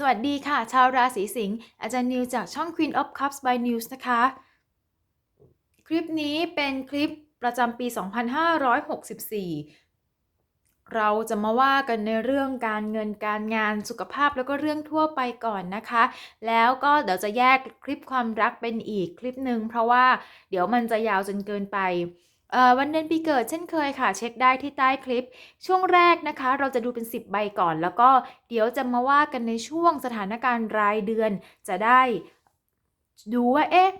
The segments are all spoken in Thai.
สวัสดีค่ะ ชาวราศีสิงห์อาจารย์นิวจากช่อง Queen of Cups by News นะคะ คลิปนี้เป็นคลิปประจำปี 2564 เราจะมาว่ากันในเรื่องการเงินการงานสุขภาพแล้วก็เรื่องทั่วไปก่อนนะคะ แล้วก็เดี๋ยวจะแยกคลิปความรักเป็นอีกคลิปหนึ่งเพราะว่าเดี๋ยวมันจะยาวจนเกินไป วันเดือนปีเกิดเช่นเคยค่ะ เช็คได้ที่ใต้คลิป ช่วงแรกนะคะ เราจะดูเป็น 10 ใบก่อน แล้วก็เดี๋ยวจะมาว่ากันในช่วงสถานการณ์รายเดือน จะได้ดูว่าเอ๊ะ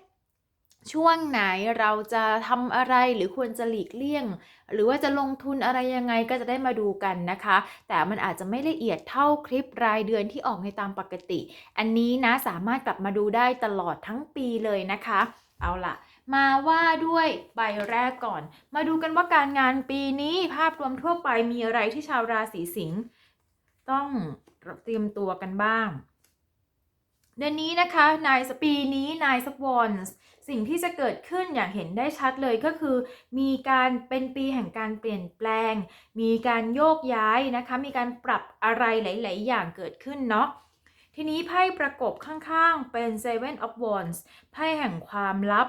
ช่วงไหนเราจะทำอะไรหรือควรจะหลีกเลี่ยง หรือว่าจะลงทุนอะไรยังไงก็จะได้มาดูกันนะคะ แต่มันอาจจะไม่ละเอียดเท่าคลิปรายเดือนที่ออกในตามปกติ อันนี้นะสามารถกลับมาดูได้ตลอดทั้งปีเลยนะคะ เอาล่ะ มาว่าด้วยใบแรกก่อน มาดูกันว่าการงานปีนี้ภาพรวมทั่วไปมีอะไรที่ชาวราศีสิงห์ต้องเตรียมตัวกันบ้าง เดือนนี้นะคะนายสปีนี้นายสวอนส์สิ่งที่จะเกิดขึ้นอย่างเห็นได้ชัดเลยก็คือ มีการเป็นปีแห่งการเปลี่ยนแปลง มีการโยกย้ายนะคะ มีการปรับอะไรหลาย ๆ อย่างเกิดขึ้นเนาะทีนี้ไพ่ประกบข้าง ๆ เป็น Seven of Wands ไพ่แห่งความลับ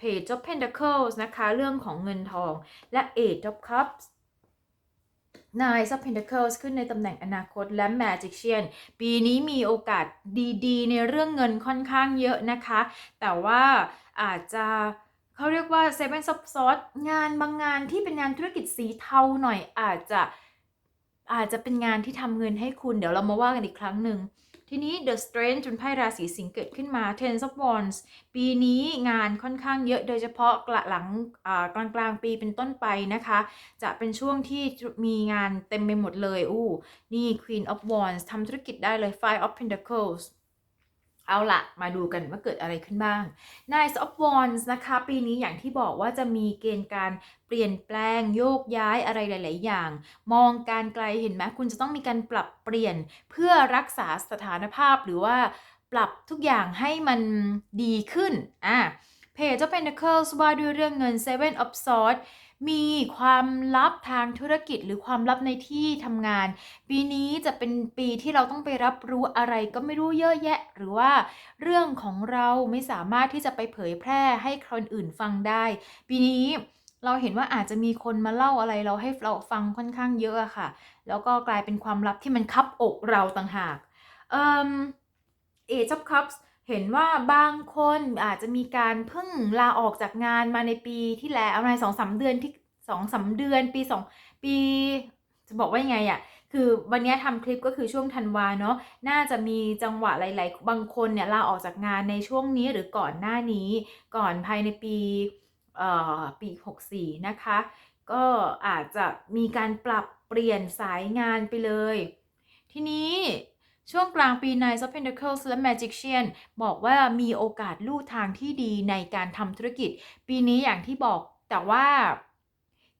Page of Pentacles นะคะ เรื่องของเงินทองและ Eight of Cups Nine of Pentacles ขึ้นในตำแหน่งอนาคตและ Magician ปีนี้มีโอกาสดีๆ ในเรื่องเงินค่อนข้างเยอะนะคะ แต่ว่าอาจจะเขาเรียกว่า Seven of Swords งานบางงานที่เป็นงานธุรกิจสีเทาหน่อยอาจจะอาจจะเป็นงานที่ทำเงินให้คุณ เดี๋ยวเรามาว่ากันอีกครั้งหนึ่ง ทีนี้ The Strange จนไพ่ราศีสิงห์เกิดขึ้นมา Ten of Wands ปีนี้งานค่อนข้างเยอะโดยเฉพาะกละหลังกลางกลางปีเป็นต้นไปนะคะ จะเป็นช่วงที่มีงานเต็มไปหมดเลยอู้นี่ Queen of Wands ทำธุรกิจได้เลย Five of Pentacles เอาละมาดูกันว่าเกิดอะไรขึ้นบ้าง Nine of Wands นะคะ ปีนี้อย่างที่บอกว่าจะมีเกณฑ์การเปลี่ยนแปลงโยกย้ายอะไรหลาย ๆ อย่าง มองการไกลเห็นไหมคุณจะต้องมีการปรับเปลี่ยนเพื่อรักษาสถานภาพหรือว่าปรับทุกอย่างให้มันดีขึ้นอะ Page of Pentacles ว่าด้วยเรื่องเงิน Seven of Swords มีความลับทางธุรกิจหรือความลับในที่ทำงาน ปีนี้จะเป็นปีที่เราต้องไปรับรู้อะไรก็ไม่รู้เยอะแยะ หรือว่าเรื่องของเราไม่สามารถที่จะไปเผยแพร่ให้คนอื่นฟังได้ ปีนี้เราเห็นว่าอาจจะมีคนมาเล่าอะไรเราให้เราฟังค่อนข้างเยอะค่ะ แล้วก็กลายเป็นความลับที่มันคับอกเราต่างหากเอ่อ Age of Cups เห็นว่าบางคนอาจจะมีการเพิ่งลาออกจากงานมาในปีที่แล้วอะไรสองสามเดือนที่สองสามเดือนปีสองปีจะบอกว่ายังไงอะ่ะคือวันนี้ทำคลิปก็คือช่วงธันวาเนาะน่าจะมีจังหวะหลาย ๆ บางคนเนี่ยลาออกจากงานในช่วงนี้หรือก่อนหน้านี้ก่อนภายในปีเอ่อปี 64 นะคะ ก็อาจจะมีการปรับเปลี่ยนสายงานไปเลย ทีนี้ ช่วงกลางปี Nine of Pentacles และ Magician บอกว่ามีโอกาสลู่ทางที่ดีในการทำธุรกิจ ปีนี้อย่างที่บอกแต่ว่า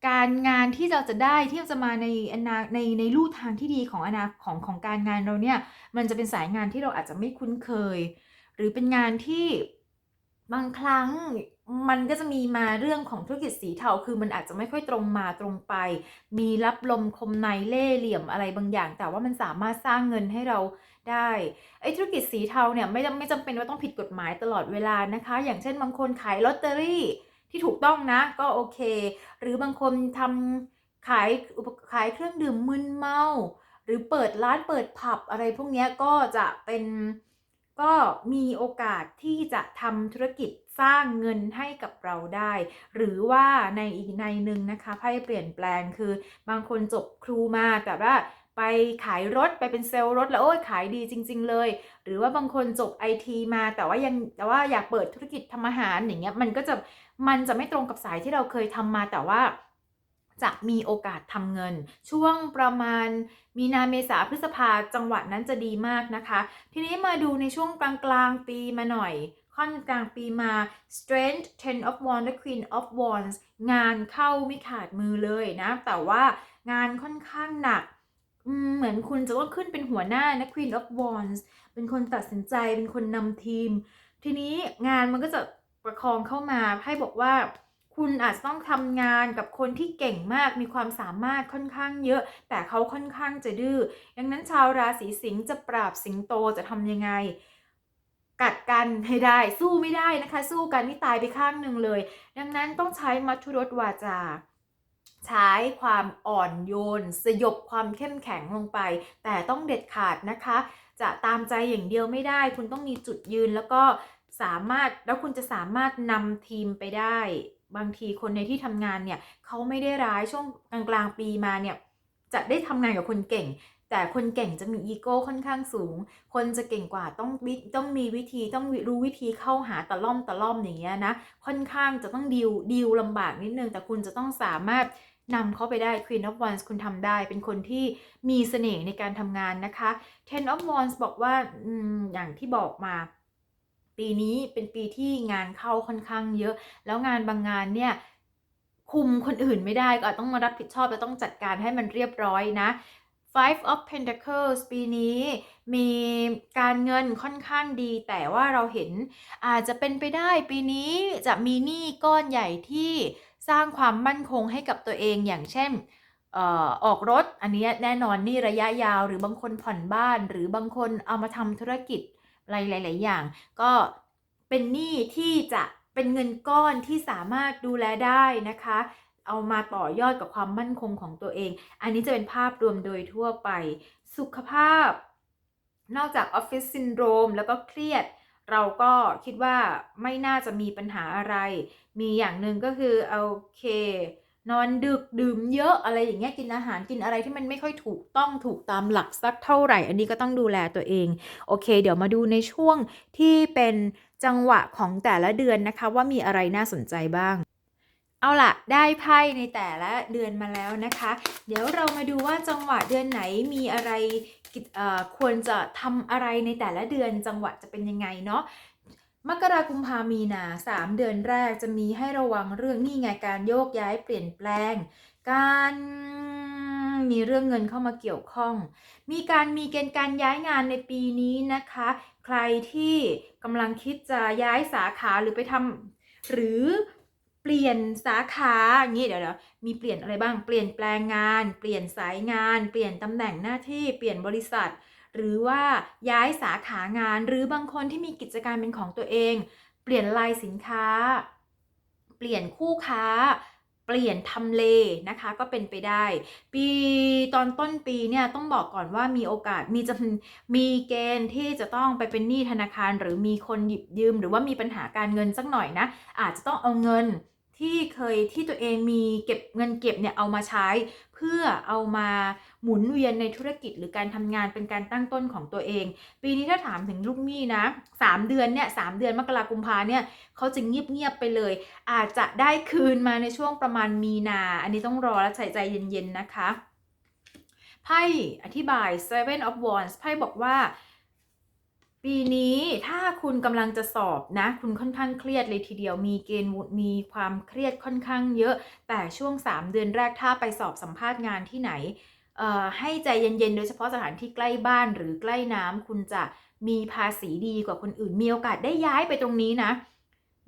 การงานที่เราจะได้ที่จะมาในอนาในในลู่ทางที่ดีของอนาของของการงานเราเนี่ย มันจะเป็นสายงานที่เราอาจจะไม่คุ้นเคย หรือเป็นงานที่บางครั้ง มันก็จะมีมาเรื่องของธุรกิจสีเทาคือมันอาจจะไม่ค่อยตรงมาตรงไป มีรับลมคมในเล่เหลี่ยมอะไรบางอย่าง แต่ว่ามันสามารถสร้างเงินให้เราได้ไอ้ธุรกิจสีเทาเนี่ยไม่จำไม่จำเป็นว่าต้องผิดกฎหมายตลอดเวลานะคะ อย่างเช่นบางคนขายลอตเตอรี่ที่ถูกต้องนะก็โอเค หรือบางคนทำขายอุปขายเครื่องดื่มมึนเมา หรือเปิดร้านเปิดผับอะไรพวกนี้ก็จะเป็นก็มีโอกาสที่จะทำธุรกิจ สร้างเงินให้กับเราได้ หรือว่าในอีกในหนึ่งนะคะไพ่เปลี่ยนแปลงคือบางคนจบครูมาแต่ว่าไปขายรถไปเป็นเซลล์รถแล้วโอ้ยขายดีจริง ๆ เลย หรือว่าบางคนจบไอทีมาแต่ว่ายังแต่ว่าอยากเปิดธุรกิจทำอาหารอย่างเงี้ยมันก็จะมันจะไม่ตรงกับสายที่เราเคยทำมาแต่ว่าจะมีโอกาสทำเงิน ช่วงประมาณมีนาเมษาพฤษภาจังหวะนั้นจะดีมากนะคะ ทีนี้มาดูในช่วงกลางกลางๆปีมาหน่อย ค่อนกลางปีมา Strength Ten of Wands และ Queen of Wands งานเข้าไม่ขาดมือเลยนะ แต่ว่างานค่อนข้างหนักเหมือนคุณจะต้องขึ้นเป็นหัวหน้านะ Queen of Wands เป็นคนตัดสินใจเป็นคนนำทีม ทีนี้งานมันก็จะประคองเข้ามาให้บอกว่าคุณอาจจะต้องทำงานกับคนที่เก่งมากมีความสามารถค่อนข้างเยอะ แต่เขาค่อนข้างจะดื้อดังนั้นชาวราศีสิงห์จะปราบสิงโตจะทำยังไง กัดกันให้ได้สู้ไม่ได้นะคะ สู้กันนี่ตายไปข้างหนึ่งเลย ดังนั้นต้องใช้มัทุรสวาจา ใช้ความอ่อนโยน สยบความเข้มแข็งลงไป แต่ต้องเด็ดขาดนะคะ จะตามใจอย่างเดียวไม่ได้ คุณต้องมีจุดยืนแล้วก็สามารถแล้วคุณจะสามารถนำทีมไปได้ บางทีคนในที่ทำงานเนี่ยเขาไม่ได้ร้ายช่วงกลางกลางๆปีมาเนี่ยจะได้ทำงานกับคนเก่ง แต่คนเก่งจะมีอีโก้ค่อนข้างสูง คนจะเก่งกว่าต้องวิต้องมีวิธีต้องรู้วิธีเข้าหาตะล่อมตะล่อมอย่างเงี้ยนะ ค่อนข้างจะต้องดิวดิวลำบากนิดนึง แต่คุณจะต้องสามารถนำเขาไปได้ Queen of Wands คุณทำได้ เป็นคนที่มีเสน่ห์ในการทำงานนะคะ Ten of Wands บอกว่าออย่างที่บอกมา ปีนี้เป็นปีที่งานเข้าค่อนข้างเยอะ แล้วงานบางงานเนี่ยคุมคนอื่นไม่ได้ก็ต้องมารับผิดชอบและต้องจัดการให้มันเรียบร้อยนะ Five of Pentacles ปีนี้มีการเงินค่อนข้างดี แต่ว่าเราเห็นอาจจะเป็นไปได้ปีนี้จะมีหนี้ก้อนใหญ่ที่สร้างความมั่นคงให้กับตัวเองอย่างเช่นออกรถอันนี้แน่นอนหนี่ระยะยาวหรือบางคนผ่อนบ้าน หรือบางคนเอามาทำธุรกิจอะไรหลาย ๆ อย่าง ก็เป็นหนี้ที่จะเป็นเงินก้อนที่สามารถดูแลได้นะคะ เอามาต่อยอดกับความมั่นคงของตัวเอง อันนี้จะเป็นภาพรวมโดยทั่วไป สุขภาพ นอกจากออฟฟิศซินโดรมแล้วก็เครียด เราก็คิดว่าไม่น่าจะมีปัญหาอะไร มีอย่างหนึ่งก็คือโอเคนอนดึกดื่มเยอะอะไรอย่างเงี้ยกินอาหารกินอะไรที่มันไม่ค่อยถูกต้องถูกตามหลักสักเท่าไหร่ อันนี้ก็ต้องดูแลตัวเอง โอเค เดี๋ยวมาดูในช่วงที่เป็นจังหวะของแต่ละเดือนนะคะ ว่ามีอะไรน่าสนใจบ้าง เอาล่ะได้ไพ่ในแต่ละเดือนมาแล้วนะคะ เดี๋ยวเรามาดูว่าจังหวะเดือนไหนมีอะไรควรจะทำอะไรในแต่ละเดือนจังหวะจะเป็นยังไงเนาะมกราคมกุมภามีนาสามเดือนแรกจะมีให้ระวังเรื่องนี่ไงการโยกย้ายเปลี่ยนแปลง การมีเรื่องเงินเข้ามาเกี่ยวข้อง มีการมีเกณฑ์การย้ายงานในปีนี้นะคะ ใครที่กำลังคิดจะย้ายสาขาหรือไปทำหรือ เปลี่ยนสาขาอย่างนี้เดี๋ยวเดี๋ยวมีเปลี่ยนอะไรบ้าง เปลี่ยนแปลงงาน เปลี่ยนสายงาน เปลี่ยนตำแหน่งหน้าที่ เปลี่ยนบริษัท หรือว่าย้ายสาขางาน หรือบางคนที่มีกิจการเป็นของตัวเอง เปลี่ยนลายสินค้า เปลี่ยนคู่ค้า เปลี่ยนทำเลนะคะก็เป็นไปได้ ปีตอนต้นปีเนี่ยต้องบอกก่อนว่ามีโอกาสมีจะมีเกณฑ์ที่จะต้องไปเป็นหนี้ธนาคาร หรือมีคนหยิบยืม หรือว่ามีปัญหาการเงินสักหน่อยนะ อาจจะต้องเอาเงิน ที่เคยที่ตัวเองมีเก็บเงินเก็บเนี่ยเอามาใช้ เพื่อเอามาหมุนเวียนในธุรกิจหรือการทำงานเป็นการตั้งต้นของตัวเอง ปีนี้ถ้าถามถึงลูกหนี้นะสามเดือนเนี่ยสามเดือนมกราคมกุมภาเนี่ยเขาจะเงียบๆไปเลย อาจจะได้คืนมาในช่วงประมาณมีนา อันนี้ต้องรอและใส่ใจเย็นๆนะคะไพ่อธิบาย Seven of Wands ไพ่บอกว่า ปีนี้ถ้าคุณกำลังจะสอบนะ คุณค่อนข้างเครียดเลยทีเดียวมีเกณฑ์มีความเครียดค่อนข้างเยอะ แต่ช่วง 3 เดือนแรกถ้าไปสอบสัมภาษณ์งานที่ไหนให้ใจเย็นๆ โดยเฉพาะสถานที่ใกล้บ้านหรือใกล้น้ำคุณจะมีภาษีดีกว่าคนอื่น มีโอกาสได้ย้ายไปตรงนี้นะ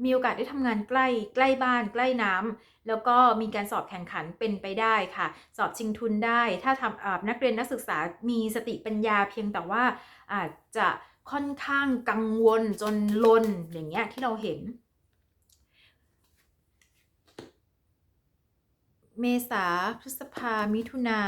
มีโอกาสได้ทำงานใกล้ใกล้บ้านใกล้น้ำแล้วก็มีการสอบแข่งขันเป็นไปได้ค่ะ สอบชิงทุนได้ ถ้าทำนักเรียนนักศึกษามีสติปัญญาเพียงแต่ว่าอาจจะ ค่อนข้างกังวลจนลนอย่างเงี้ยที่เราเห็น เมษาพฤษภามิถุนา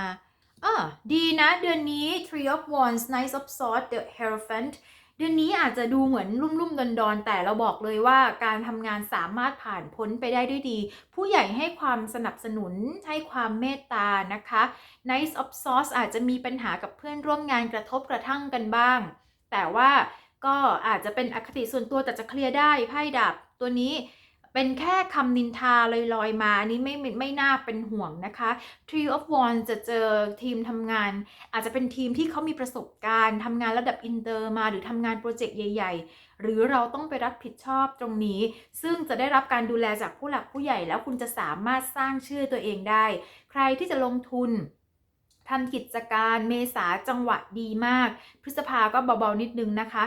อ่าดีนะ เดือนนี้ Three of Wands Knight of Swords The Hierophant เดือนนี้อาจจะดูเหมือนรุ่มๆดอนๆแต่เราบอกเลยว่าการทำงานสามารถผ่านพ้นไปได้ด้วยดี ผู้ใหญ่ให้ความสนับสนุนให้ความเมตตานะคะ Knight of Swords อาจจะมีปัญหากับเพื่อนร่วมงานกระทบกระทั่งกันบ้าง แต่ว่าก็อาจจะเป็นอคติส่วนตัวแต่จะเคลียร์ได้ไพ่ดับตัวนี้เป็นแค่คำนินทาลอยๆมาอันนี้ไม่ไม่น่าเป็นห่วงนะคะ Tree of Wands จะเจอทีมทำงาน อาจจะเป็นทีมที่เขามีประสบการณ์ทำงานระดับอินเตอร์มาหรือทำงานโปรเจกต์ใหญ่ ๆ หรือเราต้องไปรับผิดชอบตรงนี้ ซึ่งจะได้รับการดูแลจากผู้หลักผู้ใหญ่แล้วคุณจะสามารถสร้างชื่อตัวเองได้ ใครที่จะลงทุน ทำกิจการเมษาจังหวะดีมาก พฤษภาก็เบาๆนิดนึงนะคะ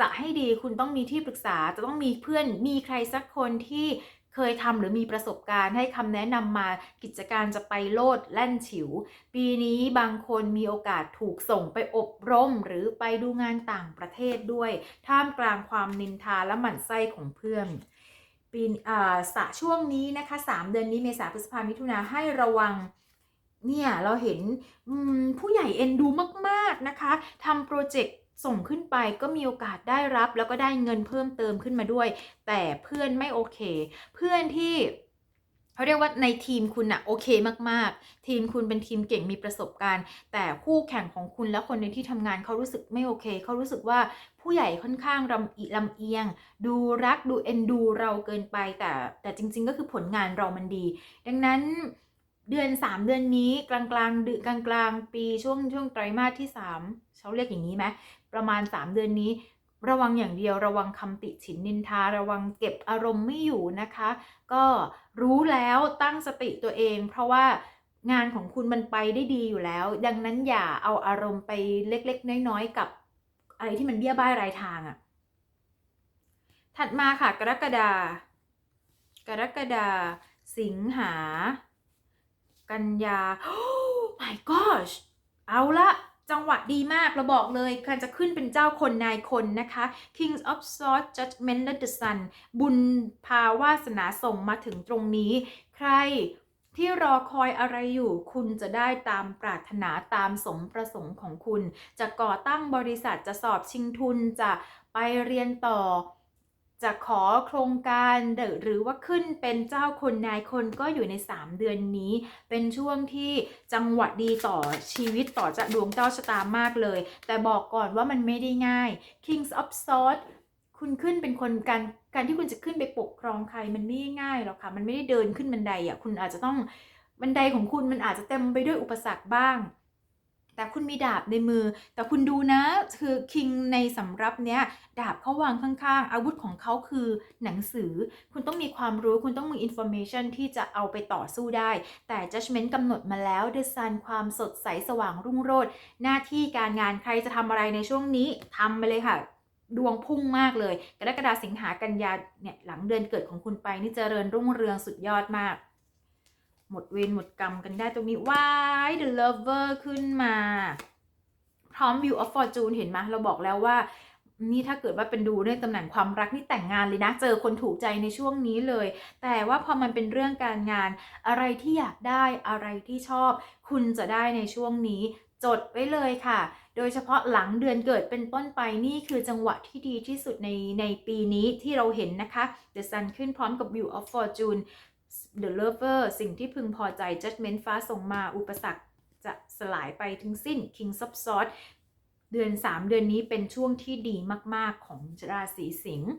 จะให้ดีคุณต้องมีที่ปรึกษาจะต้องมีเพื่อนมีใครสักคนที่เคยทำหรือมีประสบการณ์ให้คำแนะนำมากิจการจะไปโลดแล่นฉิว ปีนี้บางคนมีโอกาสถูกส่งไปอบรม หรือไปดูงานต่างประเทศด้วย ท่ามกลางความนินทาและหมั่นไส้ของเพื่อนปีอ่าสะช่วงนี้นะคะ 3 เดือนนี้เมษาพฤษภามิถุนาให้ระวัง เนี่ยเราเห็นผู้ใหญ่เอ็นดูมากๆนะคะทำโปรเจกต์ส่งขึ้นไปก็มีโอกาสได้รับ แล้วก็ได้เงินเพิ่มเติมขึ้นมาด้วย แต่เพื่อนไม่โอเค เพื่อนที่เขาเรียกว่าในทีมคุณอะโอเคมากๆ ทีมคุณเป็นทีมเก่งมีประสบการณ์ แต่คู่แข่งของคุณและคนในที่ทำงานเขารู้สึกไม่โอเค เขารู้สึกว่าผู้ใหญ่ค่อนข้างลำอิลำเอียง ดูรักดูเอ็นดูเราเกินไปแต่แต่จริง ๆ ก็คือผลงานเรามันดี ดังนั้น เดือน 3 เดือนนี้กลางกลางเดือนกลางกลางปีช่วงช่วงไตรมาสที่3เขาเรียกอย่างนี้ไหมประมาณ 3 เดือนนี้ ระวังอย่างเดียวระวังคำติฉินนินทา ระวังเก็บอารมณ์ไม่อยู่นะคะ ก็รู้แล้วตั้งสติตัวเอง เพราะว่างานของคุณมันไปได้ดีอยู่แล้ว ดังนั้นอย่าเอาอารมณ์ไปเล็ก ๆ น้อยๆกับอะไรที่มันเบี้ยบ้ายรายทางอะ่ะ ถัดมาค่ะ กรกฎากรกฎาสิงหา กันยา oh my gosh เอาละจังหวะดีมากเราบอกเลยใครจะขึ้นเป็นเจ้าคนนายคนนะคะ Kings of Swords Judgment และ The Sun บุญพาวาสนาส่งมาถึงตรงนี้ ใครที่รอคอยอะไรอยู่ คุณจะได้ตามปรารถนาตามสมประสงค์ของคุณ จะก่อตั้งบริษัทจะสอบชิงทุนจะไปเรียนต่อ จะขอโครงการหรือว่าขึ้นเป็นเจ้าคนนายคนก็อยู่ใน 3 เดือนนี้ เป็นช่วงที่จังหวะดีต่อชีวิตต่อจะดวงเจ้าชะตามากเลย แต่บอกก่อนว่ามันไม่ได้ง่าย Kings of Swords คุณขึ้นเป็นคนการการที่คุณจะขึ้นไปปกครองใครมันไม่ง่ายหรอกค่ะ มันไม่ได้เดินขึ้นบันไดอะคุณอาจจะต้องบันไดของคุณมันอาจจะเต็มไปด้วยอุปสรรคบ้าง แต่คุณมีดาบในมือ แต่คุณดูนะ คือคิงในสำรับเนี้ยดาบเขาวางข้างๆ อาวุธของเขาคือหนังสือ คุณต้องมีความรู้คุณต้องมี information ที่จะเอาไปต่อสู้ได้ แต่ judgment กำหนดมาแล้ว the sun ความสดใสสว่างรุ่งโรจน์หน้าที่การงานใครจะทำอะไรในช่วงนี้ทำไปเลยค่ะดวงพุ่งมากเลย กรกฎาสิงหากันยาเนี่ยหลังเดือนเกิดของคุณไปนี่เจริญรุ่งเรืองสุดยอดมาก หมดเวรหมดกรรมกันได้ตรงนี้ว้าย The Lover ขึ้นมา พร้อม View of Fortune เห็นไหมเราบอกแล้วว่า นี่ถ้าเกิดว่าเป็นดูในตำแหน่งความรักนี่แต่งงานเลยนะ เจอคนถูกใจในช่วงนี้เลย แต่ว่าพอมันเป็นเรื่องการงาน อะไรที่อยากได้อะไรที่ชอบ คุณจะได้ในช่วงนี้จดไว้เลยค่ะ โดยเฉพาะหลังเดือนเกิดเป็นต้นไปนี่คือจังหวะที่ดีที่สุดในในปีนี้ที่เราเห็นนะคะ The Sun ขึ้นพร้อมกับ View of Fortune The Lover สิ่งที่พึงพอใจ Judgment ฟ้าส่งมา อุปสรรคจะสลายไปทั้งสิ้น King of Swords เดือน 3 เดือนนี้เป็นช่วงที่ดีมาก ๆ ของราศีสิงห์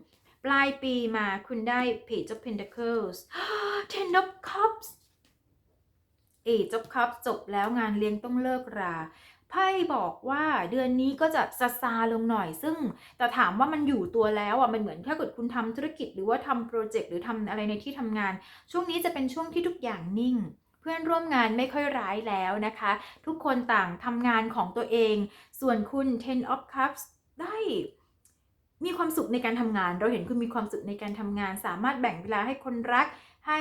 ปลายปีมาคุณได้ Page of Pentacles Ten of Cups Age of Cups จบแล้วงานเลี้ยงต้องเลิกรา ไพ่บอกว่าเดือนนี้ก็จะซาซาลงหน่อย ซึ่งแต่ถามว่ามันอยู่ตัวแล้วอะมันเหมือนถ้าเกิดคุณทำธุรกิจ หรือว่าทำโปรเจกต์หรือทำอะไรในที่ทำงาน ช่วงนี้จะเป็นช่วงที่ทุกอย่างนิ่ง เพื่อนร่วมงานไม่ค่อยร้ายแล้วนะคะ ทุกคนต่างทำงานของตัวเอง ส่วนคุณ Ten of Cups ได้มีความสุขในการทำงาน เราเห็นคุณมีความสุขในการทำงาน สามารถแบ่งเวลาให้คนรัก ให้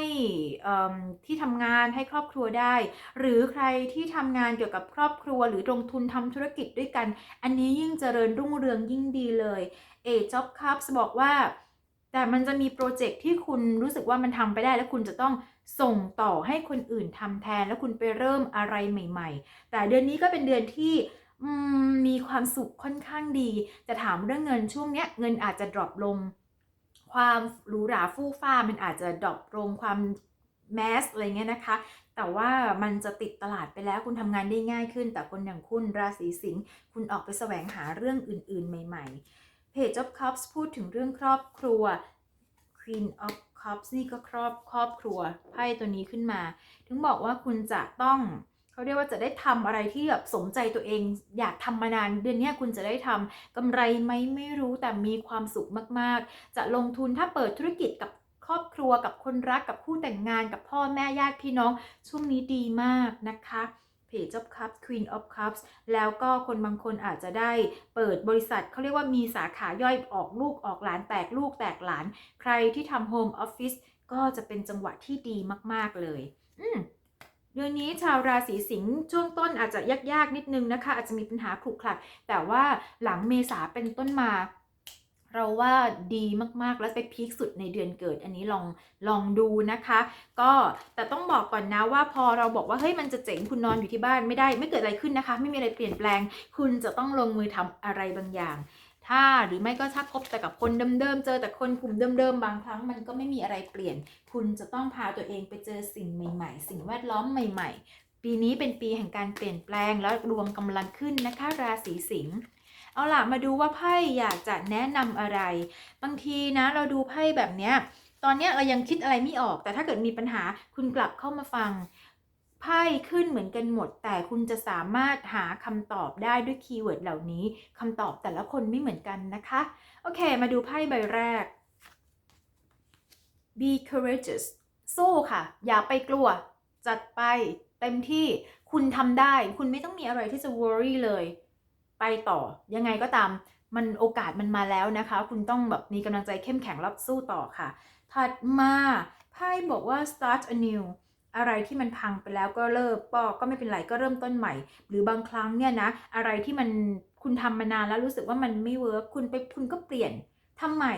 ที่ทำงานให้ครอบครัวได้ หรือใครที่ทำงานเกี่ยวกับครอบครัว หรือลงทุนทำธุรกิจด้วยกัน อันนี้ยิ่งเจริญรุ่งเรืองยิ่งดีเลยเอจ็อบคัพบอกว่า แต่มันจะมีโปรเจกต์ที่คุณรู้สึกว่ามันทำไปได้ แล้วคุณจะต้องส่งต่อให้คนอื่นทำแทน แล้วคุณไปเริ่มอะไรใหม่ ๆ แต่เดือนนี้ก็เป็นเดือนที่มมีความสุขค่อนข้างดี แต่ถามเรื่องเงินช่วงเนี้ยเงินอาจจะดรอปลง ความหรูหราฟู่ฟ้ามันอาจจะดรอปลงความแมสอะไรเงี้ยนะคะ แต่ว่ามันจะติดตลาดไปแล้วคุณทำงานได้ง่ายขึ้น แต่คนอย่างคุณราศีสิงห์คุณออกไปแสวงหาเรื่องอื่น ๆ ใหม่ๆ Page of Cups พูดถึงเรื่องครอบครัว Queen of Cups นี่ก็ครอบครอบครัวไพ่ตัวนี้ขึ้นมา ถึงบอกว่าคุณจะต้อง เขาเรียกว่าจะได้ทำอะไรที่แบบสมใจตัวเอง อยากทำมานานเดือนนี้คุณจะได้ทำกำไรไหมไม่รู้แต่มีความสุขมากๆ จะลงทุนถ้าเปิดธุรกิจกับครอบครัวกับคนรักกับคู่แต่งงานกับพ่อแม่ญาติพี่น้อง ช่วงนี้ดีมากนะคะ Page of Cups Queen of Cups แล้วก็คนบางคนอาจจะได้เปิดบริษัทเขาเรียกว่ามีสาขาย่อยออกลูกออกหลานแตกลูกแตกหลาน ใครที่ทำ Home Office ก็จะเป็นจังหวะที่ดีมาก ๆ เลย อืม เดือนนี้ชาวราศีสิงห์ช่วงต้นอาจจะยากๆนิดนึงนะคะ อาจจะมีปัญหาขรุขระแต่ว่าหลังเมษาเป็นต้นมา เราว่าดีมากๆแล้วไปพีคสุดในเดือนเกิด อันนี้ลองลองดูนะคะ ก็แต่ต้องบอกก่อนนะว่าพอเราบอกว่าเฮ้ยมันจะเจ๋งคุณนอนอยู่ที่บ้านไม่ได้ ไม่เกิดอะไรขึ้นนะคะ ไม่มีอะไรเปลี่ยนแปลง คุณจะต้องลงมือทำอะไรบางอย่าง ถ้าหรือไม่ก็ถ้าคบแต่กับคนเดิมๆ เจอแต่คนกลุ่มเดิมๆ บางครั้งมันก็ไม่มีอะไรเปลี่ยน คุณจะต้องพาตัวเองไปเจอสิ่งใหม่ๆ สิ่งแวดล้อมใหม่ๆ ปีนี้เป็นปีแห่งการเปลี่ยนแปลงแล้วดวงกำลังขึ้นนะคะ ราศีสิงห์เอาล่ะมาดูว่าไพ่อยากจะแนะนำอะไร บางทีนะเราดูไพ่แบบเนี้ยตอนนี้เรายังคิดอะไรไม่ออก แต่ถ้าเกิดมีปัญหาคุณกลับเข้ามาฟัง ไพ่ขึ้นเหมือนกันหมด แต่คุณจะสามารถหาคำตอบได้ด้วยคีย์เวิร์ดเหล่านี้คำตอบแต่ละคนไม่เหมือนกันนะคะ โอเค มาดูไพ่ใบแรก be courageous สู้ค่ะ อย่าไปกลัว จัดไปเต็มที่คุณทำได้ คุณไม่ต้องมีอะไรที่จะ worry เลย ไปต่อ ยังไงก็ตาม มันโอกาสมันมาแล้วนะคะ คุณต้องแบบมีกำลังใจเข้มแข็งรับสู้ต่อค่ะ ถัดมาไพ่บอกว่า start anew อะไรที่มันพังไปแล้วก็เลิกปอกก็ไม่เป็นไรก็เริ่มต้นใหม่ หรือบางครั้งเนี่ยนะ อะไรที่มันคุณทำมานานแล้วรู้สึกว่ามันไม่เวิร์คคุณไปคุณก็เปลี่ยนทำใหม่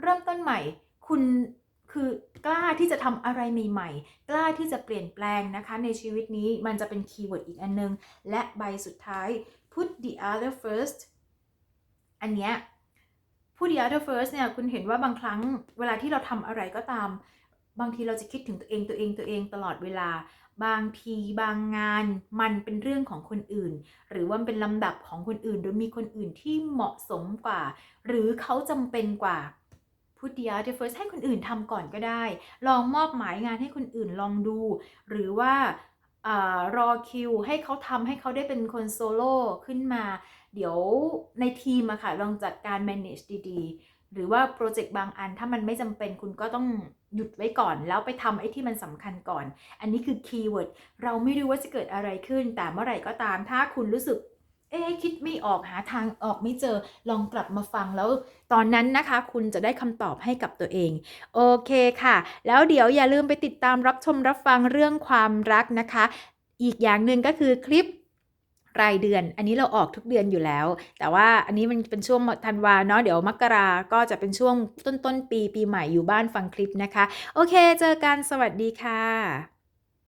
เริ่มต้นใหม่ คุณคือกล้าที่จะทำอะไรใหม่ ๆ กล้าที่จะเปลี่ยนแปลงนะคะ ในชีวิตนี้มันจะเป็นคีย์เวิร์ดอีกอันนึง และใบสุดท้าย put the other first อันเนี้ย put the other first เนี่ยคุณเห็นว่าบางครั้งเวลาที่เราทำอะไรก็ตาม บางทีเราจะคิดถึงตัวเองตัวเองตัวเองตลอดเวลา บางทีบางงานมันเป็นเรื่องของคนอื่น หรือว่าเป็นลำดับของคนอื่นหรือมีคนอื่นที่เหมาะสมกว่า หรือเขาจำเป็นกว่า put the other first ให้คนอื่นทำก่อนก็ได้ ลองมอบหมายงานให้คนอื่นลองดู หรือว่าอารอคิวให้เขาทำให้เขาได้เป็นคนโซโล่ขึ้นมา เดี๋ยวในทีมอะค่ะลองจัดการ manage ดีๆ หรือว่าโปรเจกต์บางอัน ถ้ามันไม่จำเป็นคุณก็ต้องหยุดไว้ก่อน แล้วไปทำไอ้ที่มันสำคัญก่อน อันนี้คือคีย์เวิร์ดเราไม่รู้ว่าจะเกิดอะไรขึ้น แต่เมื่อไหร่ก็ตามถ้าคุณรู้สึกเอ๊คิดไม่ออกหาทางออกไม่เจอลองกลับมาฟังแล้ว ตอนนั้นนะคะ คุณจะได้คำตอบให้กับตัวเอง โอเคค่ะ แล้วเดี๋ยวอย่าลืมไปติดตามรับชมรับฟังเรื่องความรักนะคะ อีกอย่างหนึ่งก็คือคลิป รายเดือน อันนี้เราออกทุกเดือนอยู่แล้ว แต่ว่าอันนี้มันเป็นช่วงธันวาเนาะเดี๋ยวมกราก็จะเป็นช่วงต้นต้นปีปีใหม่อยู่บ้านฟังคลิปนะคะ โอเค เจอกันสวัสดีค่ะ